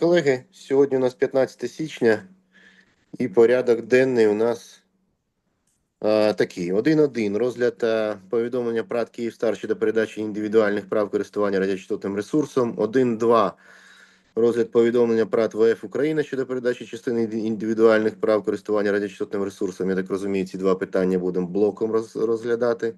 колеги, сьогодні у нас 15 січня, і порядок денний у нас е, такий: 1.1. Розгляд е, повідомлення ПРАТ Київстар щодо передачі індивідуальних прав користування радіочастотним ресурсом. 1.2. Розгляд повідомлення ПРАТ ВФ Україна щодо передачі частини індивідуальних прав користування радіочастотним ресурсом. Я так розумію, ці два питання будемо блоком роз- розглядати.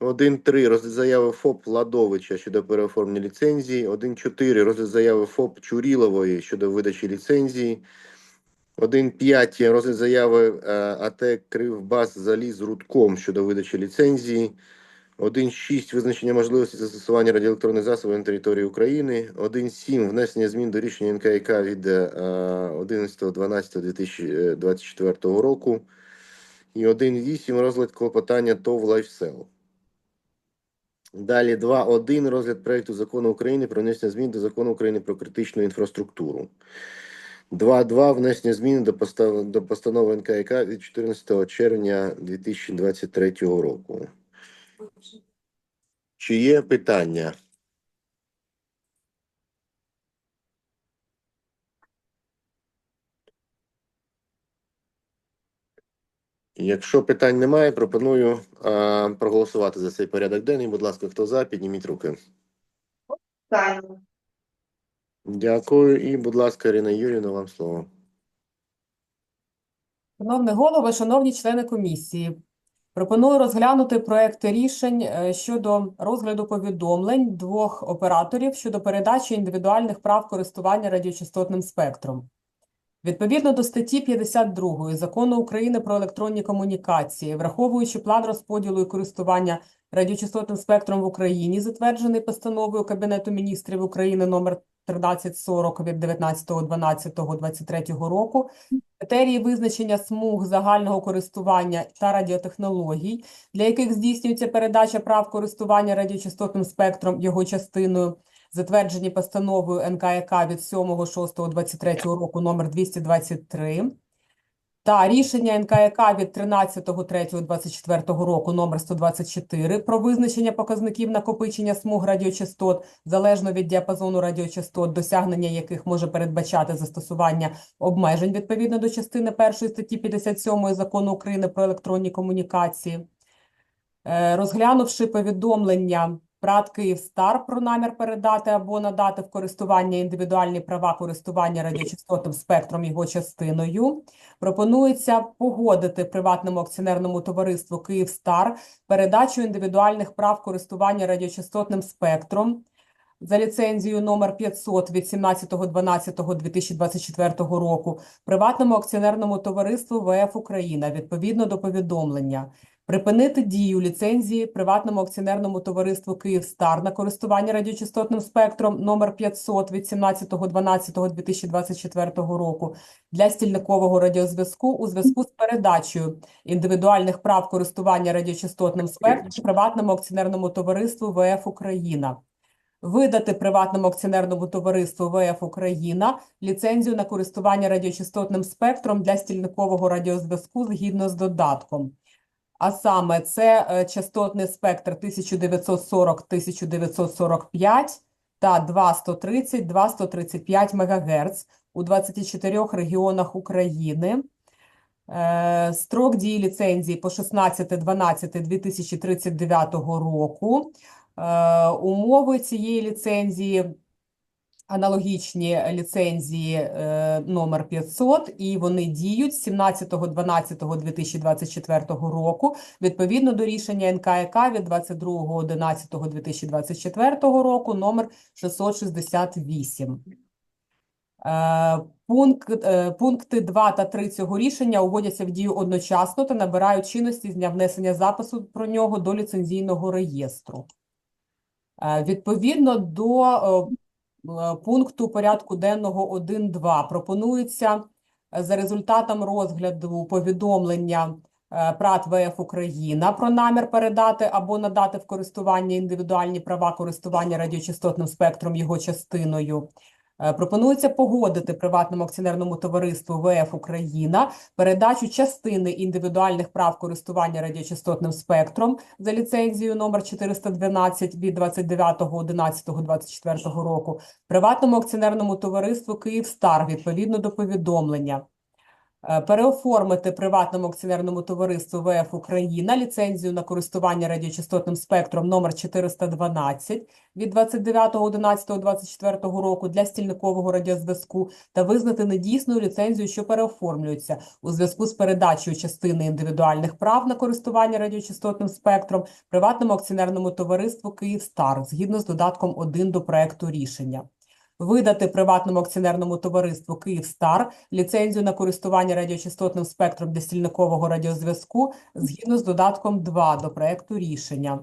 1.3. Розгляд заяви ФОП Ладовича щодо переоформлення ліцензії. 1.4. Розгляд заяви ФОП Чурілової щодо видачі ліцензії. 1.5. Розгляд заяви е, АТ Кривбас Заліз Рудком щодо видачі ліцензії. 1.6. Визначення можливості застосування радіоелектронних засобів на території України. 1.7. Внесення змін до рішення НКК від е, 11.12.2024 року. І 1.8. Розгляд клопотання ТОВ «Лайфсел». Далі 2.1. Розгляд проєкту закону України про внесення змін до закону України про критичну інфраструктуру. 2.2. Внесення змін до, постанови НКК від 14 червня 2023 року. Чи є питання? Якщо питань немає, пропоную а, проголосувати за цей порядок денний. Будь ласка, хто за, підніміть руки. Дякую. І, будь ласка, Ірина Юрівна, вам слово. Шановний голово, шановні члени комісії, пропоную розглянути проекти рішень е, щодо розгляду повідомлень двох операторів щодо передачі індивідуальних прав користування радіочастотним спектром. Відповідно до статті 52 Закону України про електронні комунікації, враховуючи план розподілу і користування радіочастотним спектром в Україні, затверджений постановою Кабінету міністрів України номер 1340 від 19.12.23 року, критерії визначення смуг загального користування та радіотехнологій, для яких здійснюється передача прав користування радіочастотним спектром його частиною, затверджені постановою НКК від 7.6.23 року номер 223, та рішення НКК від 13.03.24 року номер 124 про визначення показників накопичення смуг радіочастот залежно від діапазону радіочастот, досягнення яких може передбачати застосування обмежень відповідно до частини 1 статті 57 Закону України про електронні комунікації. Е, Розглянувши повідомлення ПРАТ «Київстар» про намір передати або надати в користування індивідуальні права користування радіочастотним спектром його частиною, пропонується погодити приватному акціонерному товариству «Київстар» передачу індивідуальних прав користування радіочастотним спектром за ліцензією номер 500 від 17.12.2024 року приватному акціонерному товариству ВФ Україна відповідно до повідомлення. Припинити дію ліцензії приватному акціонерному товариству «Київстар» на користування радіочастотним спектром номер 500 від 17.12.2024 року для стільникового радіозв'язку у зв'язку з передачею індивідуальних прав користування радіочастотним спектром приватному акціонерному товариству ВФ Україна. Видати приватному акціонерному товариству ВФ Україна ліцензію на користування радіочастотним спектром для стільникового радіозв'язку згідно з додатком. А саме це е, частотний спектр 1940-1945 та 230-235 МГц у 24 регіонах України. Е, Строк дії ліцензії по 16.12.2039 року. Е, Умови цієї ліцензії аналогічні ліцензії е, номер 500, і вони діють з 17.12.2024 року, відповідно до рішення НКК від 22.11.2024 року, номер 668. Е, Пункт, е, пункти 2 та 3 цього рішення уводяться в дію одночасно та набирають чинності з дня внесення запису про нього до ліцензійного реєстру. Відповідно до пункту порядку денного 1.2 пропонується е, за результатом розгляду повідомлення е, ПРАТ ВФ Україна про намір передати або надати в користування індивідуальні права користування радіочастотним спектром його частиною. Е, Пропонується погодити приватному акціонерному товариству ВФ Україна передачу частини індивідуальних прав користування радіочастотним спектром за ліцензією номер 412 від 29.11.24 року приватному акціонерному товариству «Київстар» відповідно до повідомлення. Е, Переоформити приватному акціонерному товариству ВФ Україна ліцензію на користування радіочастотним спектром номер 412 від 29.11.24 року для стільникового радіозв'язку та визнати недійсною ліцензію, що переоформлюється у зв'язку з передачею частини індивідуальних прав на користування радіочастотним спектром приватному акціонерному товариству «Київстар» згідно з додатком 1 до проекту рішення. Видати приватному акціонерному товариству «Київстар» ліцензію на користування радіочастотним спектром для стільникового радіозв'язку згідно з додатком 2 до проекту рішення. Е,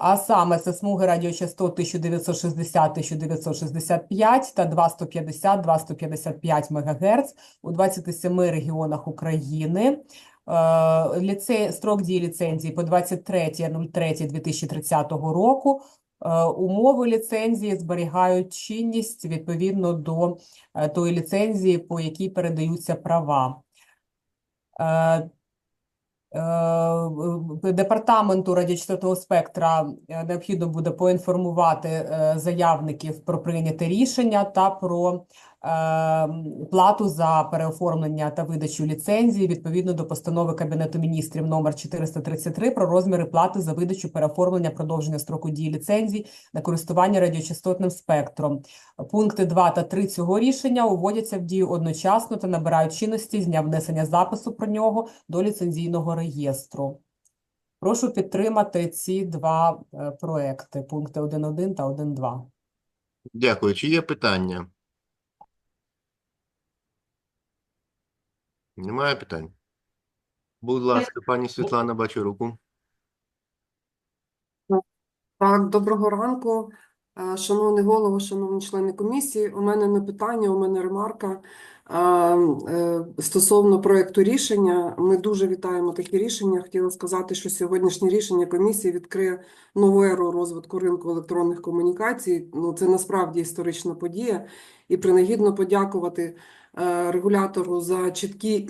А саме це смуги радіочастот 1960-1965 та 250-255 МГц у 27 регіонах України. Е, Ліце... Строк дії ліцензії по 23.03.2030 року. Е, Умови ліцензії зберігають чинність відповідно до е, тої ліцензії, по якій передаються права. Е, Департаменту радіочастотного спектра необхідно буде поінформувати заявників про прийняте рішення та про плату за переоформлення та видачу ліцензії відповідно до постанови Кабінету міністрів номер 433 про розміри плати за видачу переоформлення продовження строку дії ліцензій на користування радіочастотним спектром. Пункти 2 та 3 цього рішення уводяться в дію одночасно та набирають чинності з дня внесення запису про нього до ліцензійного реєстру. Прошу підтримати ці два е, проекти, пункти 1.1 та 1.2. Дякую. Чи є питання? Немає питань? Будь ласка, пані Світлана, бачу руку. Так, доброго ранку, Е, шановний голово, шановні члени комісії. У мене не питання, у мене ремарка е, е, стосовно проекту рішення. Ми дуже вітаємо такі рішення. Хотіла сказати, що сьогоднішнє рішення комісії відкриє нову еру розвитку ринку електронних комунікацій. Ну, це насправді історична подія. І принагідно подякувати регулятору за чіткий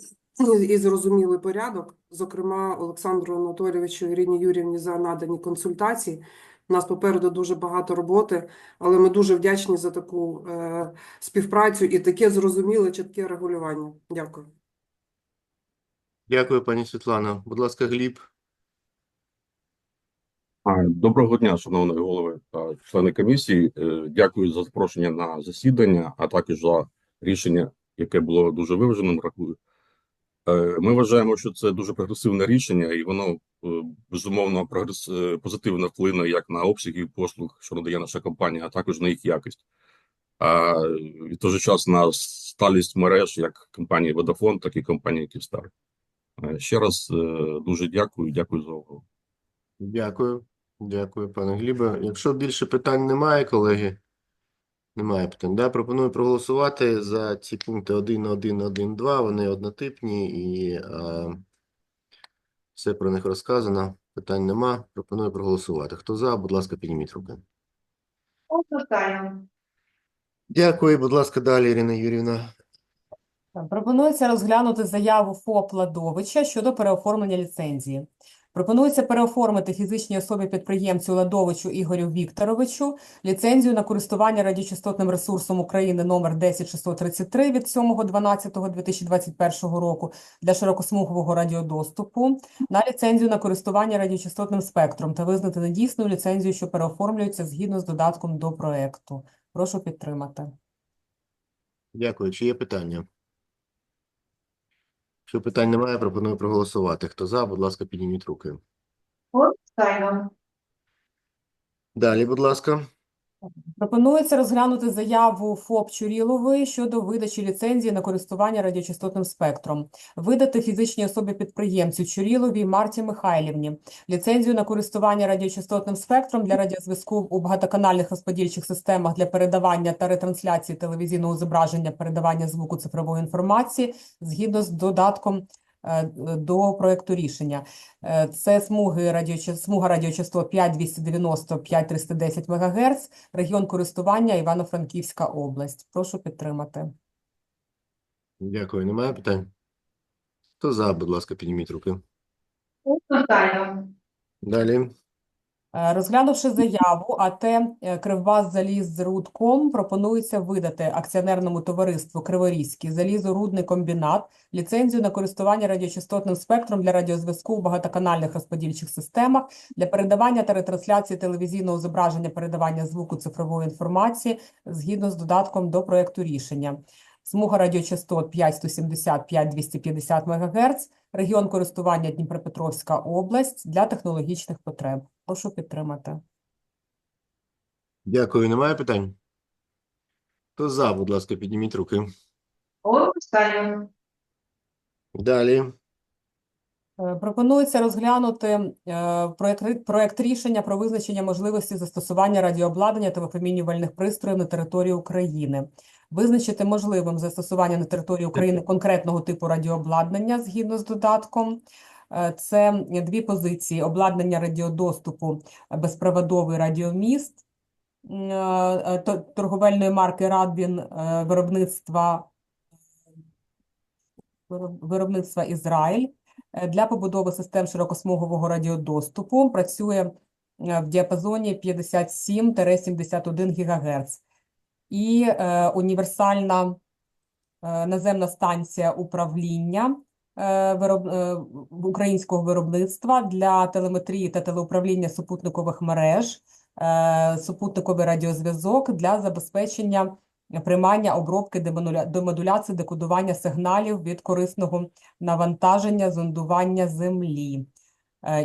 і зрозумілий порядок, зокрема Олександру Анатолійовичу і Ірині Юрівні за надані консультації. У нас попереду дуже багато роботи, але ми дуже вдячні за таку е, співпрацю і таке зрозуміле, чітке регулювання. Дякую. Дякую, пані Світлана. Будь ласка, Гліб. Доброго дня, шановні голови та члени комісії. Е, Дякую за запрошення на засідання, а також за рішення, яке було дуже виваженим. Рахую. Е, Ми вважаємо, що це дуже прогресивне рішення, і воно е, безумовно прогрес е, позитивно вплине як на обсяги послуг, що надає наша компанія, а також на їх якість. А в той же час на сталість мереж як компанії Vodafone, так і компанії Київстар. Е, Ще раз дуже дякую, дякую за увагу. Дякую. Дякую, пане Глібе. Якщо більше питань немає, колеги, немає питань. Да, пропоную проголосувати за ці пункти 1, 1, 1, 2. Вони однотипні і а, все про них розказано. Питань нема. Пропоную проголосувати. Хто за, будь ласка, підніміть руки. Одностайно. Дякую, будь ласка, далі, Ірина Юрівна. Пропонується розглянути заяву ФОП Ладовича щодо переоформлення ліцензії. Пропонується переоформити фізичній особі-підприємцю Ладовичу Ігорю Вікторовичу ліцензію на користування радіочастотним ресурсом України номер 10633 від 7.12.2021 року для широкосмугового радіодоступу на ліцензію на користування радіочастотним спектром та визнати недійсною ліцензію, що переоформлюється згідно з додатком до проекту. Прошу підтримати. Дякую. Чи є питання? Якщо питань немає, пропоную проголосувати. Хто за, будь ласка, підніміть руки. Одностайно. Далі, будь ласка. Пропонується розглянути заяву ФОП Чурілової щодо видачі ліцензії на користування радіочастотним спектром. Видати фізичній особі-підприємцю Чуріловій Марті Михайлівні ліцензію на користування радіочастотним спектром для радіозв'язку у багатоканальних розподільчих системах для передавання та ретрансляції телевізійного зображення, передавання звуку цифрової інформації згідно з додатком до проекту рішення. Е, Це смуги радіоча- смуга радіочастот 5290 5310 МГц, регіон користування Івано-Франківська область. Прошу підтримати. Дякую. Немає питань? Хто за, будь ласка, підніміть руки. Далі. Е, Розглянувши заяву, АТ е, «Кривбас-Залізрудком» пропонується видати акціонерному товариству «Криворізький залізорудний комбінат» ліцензію на користування радіочастотним спектром для радіозв'язку у багатоканальних розподільчих системах для передавання та ретрансляції телевізійного зображення, передавання звуку цифрової інформації згідно з додатком до проекту рішення. Смуга радіочастот 5170-5250 МГц, регіон користування Дніпропетровська область для технологічних потреб. Прошу підтримати. Дякую. Немає питань? Хто за, будь ласка, підніміть руки. Одностайно. Далі. Е, Пропонується розглянути е, проект, проект рішення про визначення можливості застосування радіообладнання та випромінювальних пристроїв на території України. Визначити можливим застосування на території України конкретного типу радіообладнання згідно з додатком. Е, Це дві позиції: обладнання радіодоступу, е, безпроводовий радіоміст е, то- торговельної марки Радбін е, виробництва вироб- виробництва Ізраїль для побудови систем широкосмугового радіодоступу працює в діапазоні 57-71 ГГц. І е, універсальна е, наземна станція управління е, вироб, українського виробництва для телеметрії та телеуправління супутникових мереж, супутниковий радіозв'язок для забезпечення приймання, обробки, демодуляції, декодування сигналів від корисного навантаження, зондування землі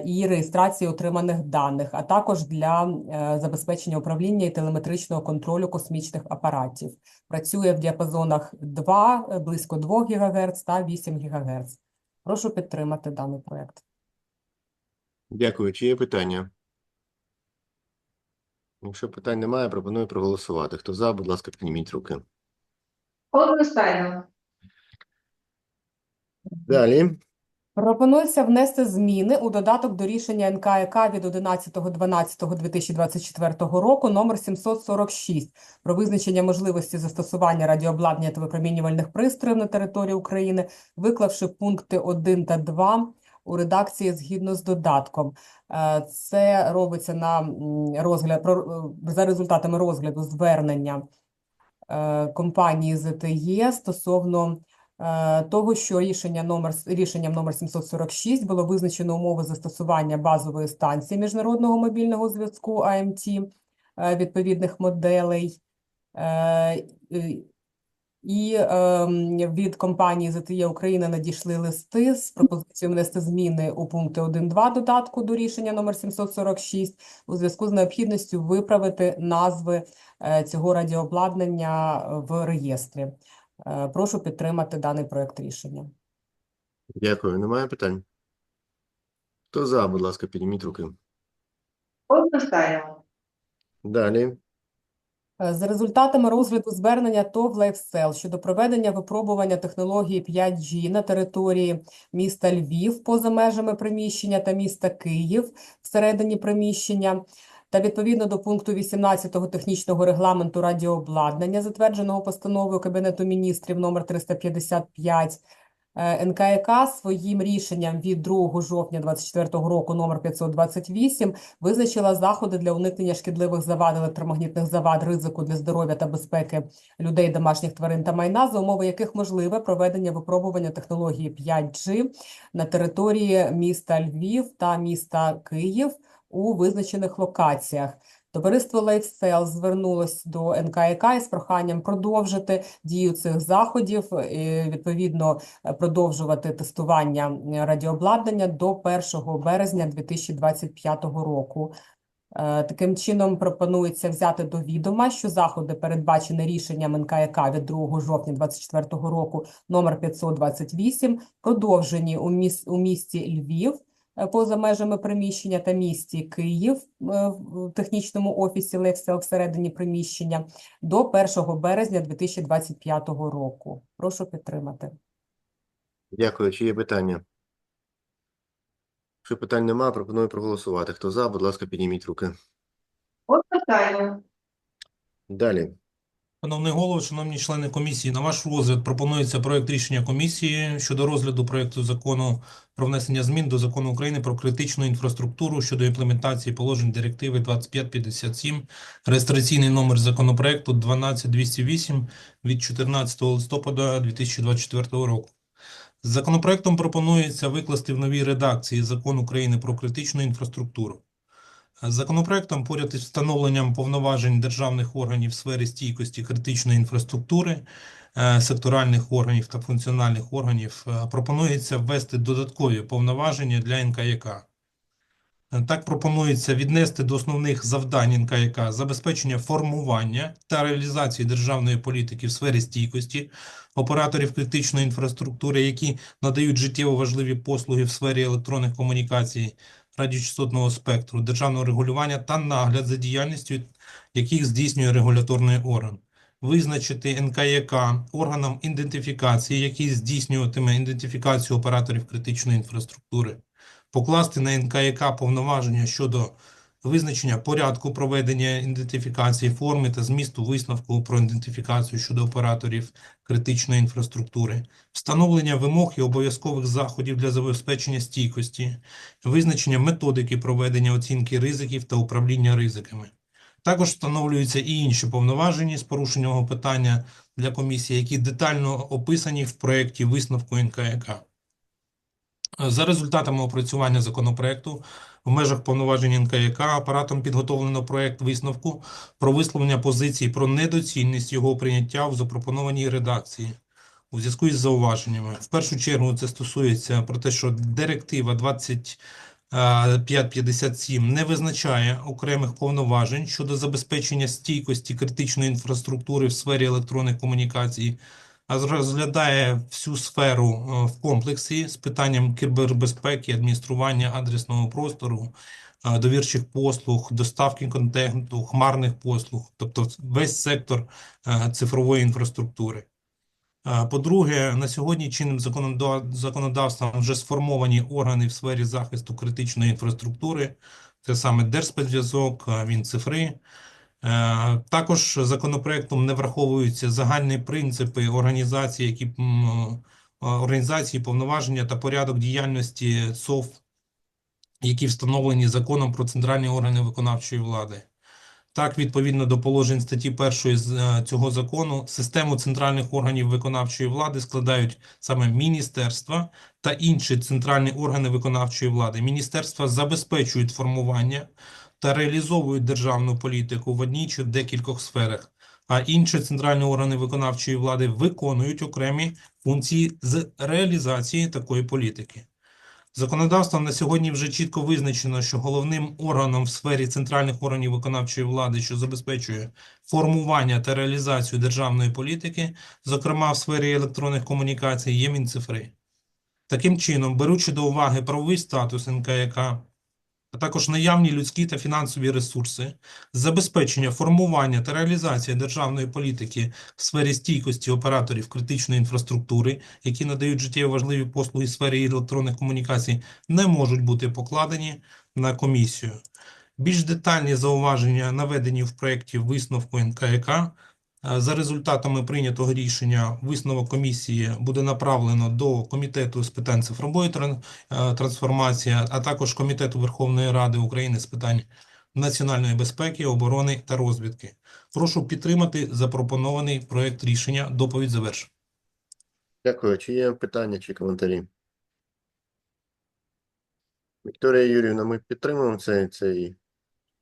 і реєстрації отриманих даних, а також для е, забезпечення управління і телеметричного контролю космічних апаратів. Працює в діапазонах 2, е, близько 2 ГГц та 8 ГГц. Прошу підтримати даний проект. Дякую. Чи є питання? Якщо питань немає, пропоную проголосувати. Хто за, будь ласка, підніміть руки. Одностайно. Далі. Пропонується внести зміни у додаток до рішення НКК від 11.12.2024 року номер 746 про визначення можливості застосування радіообладнання та випромінювальних пристроїв на території України, виклавши пункти 1 та 2 у редакції згідно з додатком. Е, Це робиться на розгляд е, за результатами розгляду звернення е, компанії ЗТЄ стосовно того, що рішення номер, рішенням номер 746 було визначено умови застосування базової станції міжнародного мобільного зв'язку АМТ е, відповідних моделей. Е, і- ем, від компанії ЗТЄ Україна надійшли листи з пропозицією внести зміни у пункти 1.2 додатку до рішення номер 746 у зв'язку з необхідністю виправити назви е, цього радіообладнання в реєстрі. Е, Прошу підтримати даний проект рішення. Дякую. Немає питань? Хто за, будь ласка, підніміть руки. Одностайно. Далі. Е, За результатами розгляду звернення ТОВ «Лайфсел» щодо проведення випробування технології 5G на території міста Львів поза межами приміщення та міста Київ всередині приміщення, та відповідно до пункту 18 технічного регламенту радіообладнання, затвердженого постановою Кабінету міністрів номер 355, Е, НКК своїм рішенням від 2 жовтня 2024 року номер 528 визначила заходи для уникнення шкідливих завад, електромагнітних завад, ризику для здоров'я та безпеки людей, домашніх тварин та майна, за умови яких можливе проведення випробування технології 5G на території міста Львів та міста Київ у визначених локаціях. Товариство LifeSell звернулось до НКК із проханням продовжити дію цих заходів, і, відповідно, продовжувати тестування радіообладнання до 1 березня 2025 року. Е, Таким чином, пропонується взяти до відома, що заходи, передбачені рішенням НКК від 2 жовтня 2024 року номер 528, продовжені у, міс у місті Львів поза межами приміщення та місті Київ е, в технічному офісі Левсел всередині приміщення до 1 березня 2025 року. Прошу підтримати. Дякую. Чи є питання? Якщо питань немає, пропоную проголосувати. Хто за, будь ласка, підніміть руки. Одностайно. Далі. Шановний голово, шановні члени комісії, на ваш розгляд пропонується проект рішення комісії щодо розгляду проекту закону про внесення змін до Закону України про критичну інфраструктуру щодо імплементації положень директиви 2557, реєстраційний номер законопроекту 12208 від 14 листопада 2024 року. Законопроектом пропонується викласти в новій редакції Закон України про критичну інфраструктуру. Законопроектом поряд із встановленням повноважень державних органів в сфері стійкості критичної інфраструктури, е, секторальних органів та функціональних органів е, пропонується ввести додаткові повноваження для НКЯК. Е, Так пропонується віднести до основних завдань НКЯК забезпечення формування та реалізації державної політики в сфері стійкості операторів критичної інфраструктури, які надають життєво важливі послуги в сфері електронних комунікацій, радіочастотного спектру, державного регулювання та нагляд за діяльністю, яких здійснює регуляторний орган. Визначити НКЯК органом ідентифікації, який здійснюватиме ідентифікацію операторів критичної інфраструктури, покласти на НКЯК повноваження щодо визначення порядку проведення ідентифікації, форми та змісту висновку про ідентифікацію щодо операторів критичної інфраструктури, встановлення вимог і обов'язкових заходів для забезпечення стійкості, визначення методики проведення оцінки ризиків та управління ризиками. Також встановлюються і інші повноваження з порушенням питання для комісії, які детально описані в проєкті висновку НКЯК. За результатами опрацювання законопроекту в межах повноважень НКЯК апаратом підготовлено проєкт висновку про висловлення позиції про недоцільність його прийняття в запропонованій редакції у зв'язку із зауваженнями. В першу чергу це стосується про те, що директива 2557 не визначає окремих повноважень щодо забезпечення стійкості критичної інфраструктури в сфері електронних комунікацій, розглядає всю сферу е, в комплексі з питанням кібербезпеки, адміністрування адресного простору, е, довірчих послуг, доставки контенту, хмарних послуг, тобто весь сектор е, цифрової інфраструктури. По-друге, на сьогодні чинним законода- законодавством вже сформовані органи в сфері захисту критичної інфраструктури. Це саме Держспецзв'язок, Мінцифри. Е, Також законопроектом не враховуються загальні принципи організації, які е, організації, повноваження та порядок діяльності ЦОВ, які встановлені законом про центральні органи виконавчої влади. Так, відповідно до положень статті 1 з е, цього закону, систему центральних органів виконавчої влади складають саме міністерства та інші центральні органи виконавчої влади. Міністерства забезпечують формування та реалізовують державну політику в одній чи декількох сферах, а інші центральні органи виконавчої влади виконують окремі функції з реалізації такої політики. Законодавством на сьогодні вже чітко визначено, що головним органом в сфері центральних органів виконавчої влади, що забезпечує формування та реалізацію державної політики, зокрема в сфері електронних комунікацій, є Мінцифри. Таким чином, беручи до уваги правовий статус НКЯК, а також наявні людські та фінансові ресурси, забезпечення формування та реалізація державної політики в сфері стійкості операторів критичної інфраструктури, які надають життєво важливі послуги в сфері електронних комунікацій, не можуть бути покладені на комісію. Більш детальні зауваження наведені в проєкті висновку НКЯК. Е, За результатами прийнятого рішення висновок комісії буде направлено до Комітету з питань цифрової е, трансформації, а також Комітету Верховної Ради України з питань національної безпеки, оборони та розвідки. Прошу підтримати запропонований проект рішення. Доповідь завершена. Дякую. Чи є питання чи коментарі? Вікторія Юріївна, ми підтримуємо цей, цей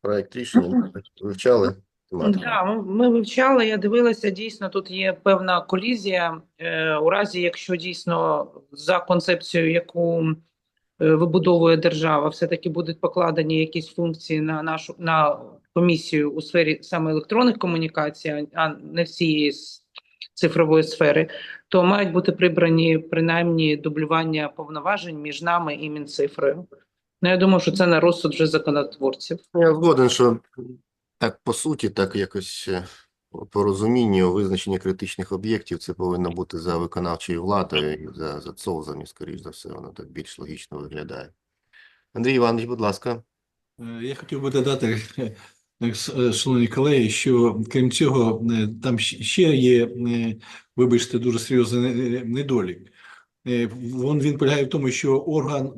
проект рішення. Вивчали. Да, ми- вивчали, я дивилася, дійсно тут є певна колізія. Е, У разі, якщо дійсно за концепцією, яку е, вибудовує держава, все-таки будуть покладені якісь функції на нашу на комісію у сфері саме електронних комунікацій, а не всієї цифрової сфери, то мають бути прибрані принаймні дублювання повноважень між нами і Мінцифрою. Ну, я думаю, що це на розсуд вже законотворців. Я згоден, що так по суті, так якось е, по розумінню визначення критичних об'єктів це повинно бути за виконавчою владою, за, за ЦОВЗами, скоріш за все, воно так більш логічно виглядає. Андрій Іванович, будь ласка. Е, Я хотів би додати, е, шановні колеги, що крім цього, там ще є, вибачте, дуже серйозний недолік. Він, полягає в тому, що орган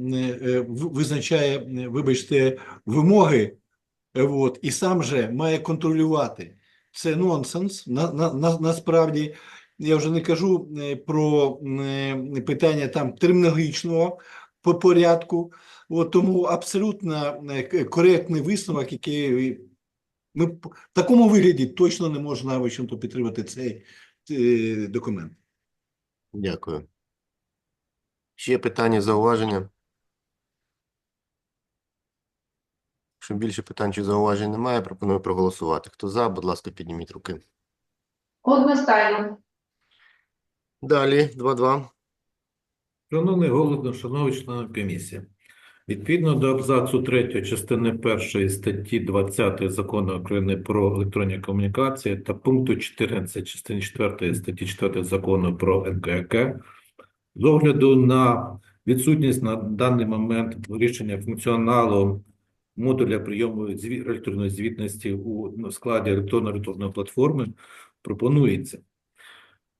визначає, вибачте, вимоги, от, і сам же має контролювати. Це нонсенс. На, на, на, насправді, я вже не кажу е, про е, питання там термінологічного по порядку. От тому абсолютно е, коректний висновок, який ми в такому вигляді точно не можна в общем-то, підтримати цей документ. Дякую. Ще питання, зауваження? Якщо більше питань чи зауважень немає, пропоную проголосувати. Хто за, будь ласка, підніміть руки. Одностайно. Далі, 2-2. Шановний голово, шановні члени комісії, відповідно до абзацу 3 частини 1 статті 20 Закону України про електронні комунікації та пункту 14 частини 4 статті 4 Закону про НКК, з огляду на відсутність на даний момент рішення функціоналу модуля прийому електронної звітності у складі електронно-рятовної платформи, пропонується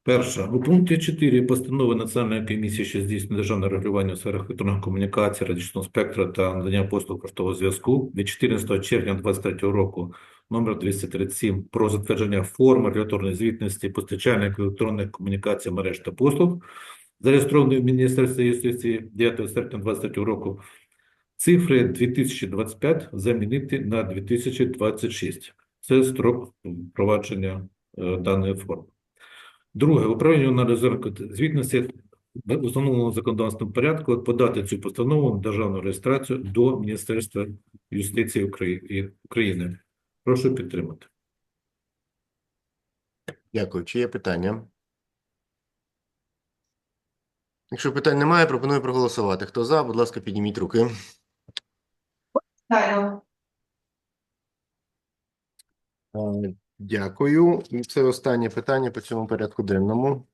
Перше. У пункті 4 постанови Національної комісії, що здійснює державне регулювання у сферах електронних комунікацій, радіочного спектра та надання послуг поштового зв'язку від 14 червня 2023 року номер 237 про затвердження форми регуляторної звітності постачальних електронних комунікацій мереж та послуг, зареєстрований в Міністерстві юстиції 9 серпня 2023 року, цифри 2025 замінити на 2026. Це строк впровадження е, даної форми. Друге, управління на резерв звітності в установленому законодавством порядку подати цю постанову на державну реєстрацію до Міністерства юстиції України. Прошу підтримати. Дякую. Чи є питання? Якщо питань немає, пропоную проголосувати. Хто за, будь ласка, підніміть руки. Е, Дякую. Це останнє питання по цьому порядку денному.